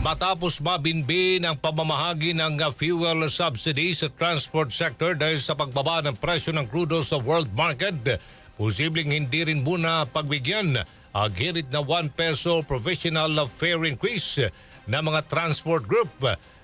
matapos mabinbin ang pamamahagi ng uh, fuel subsidy sa transport sector dahil sa pagbaba ng presyo ng crudo sa world market, posibleng hindi rin muna pagbigyan ang hirit na 1 peso provisional fare increase ng mga transport group.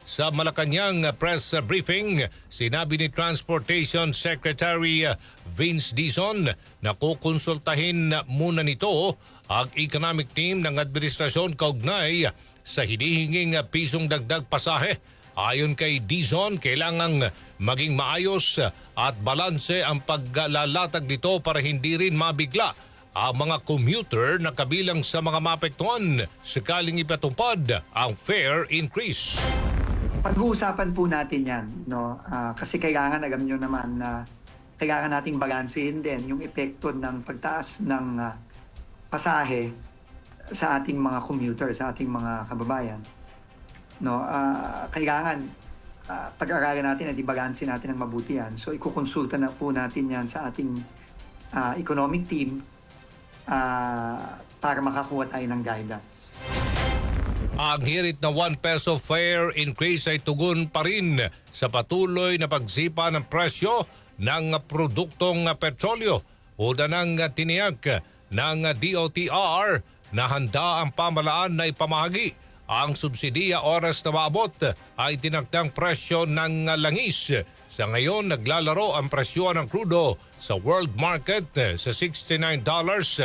Sa Malacanang press briefing, sinabi ni Transportation Secretary Vince Dizon na kukonsultahin muna nito ang economic team ng administrasyon kaugnay sa hinihinging pisong dagdag pasahe. Ayon kay Dizon, kailangang maging maayos at balanse ang paglalalatag nito para hindi rin mabigla ang mga commuter na kabilang sa mga mapektuhan sakaling ipatupad ang fare increase. Pag-uusapan po natin yan, no? Ah, kasi kailangan, alam nyo naman na kailangan nating balansehin din yung epekto ng pagtaas ng ah, pasahe sa ating mga commuter, sa ating mga kababayan. No, ah, kailangan ah, pag-aralan natin at ibalanse natin ng mabuti yan. So ikukonsulta na po natin yan sa ating ah, economic team ah, para makakuha tayo ng guidance. Ang hirit na 1 peso fare increase ay tugon pa rin sa patuloy na pagsipa ng presyo ng produktong petrolyo. Una nang tiniyak ng DOTR na handa ang pamalaan na ipamahagi ang subsidiya oras na maabot ay tinagtang presyo ng langis. Sa ngayon, naglalaro ang presyo ng crudo sa world market sa $69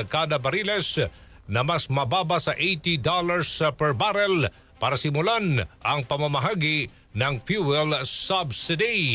kada bariles na mas mababa sa $80 per barrel para simulan ang pamamahagi ng fuel subsidy.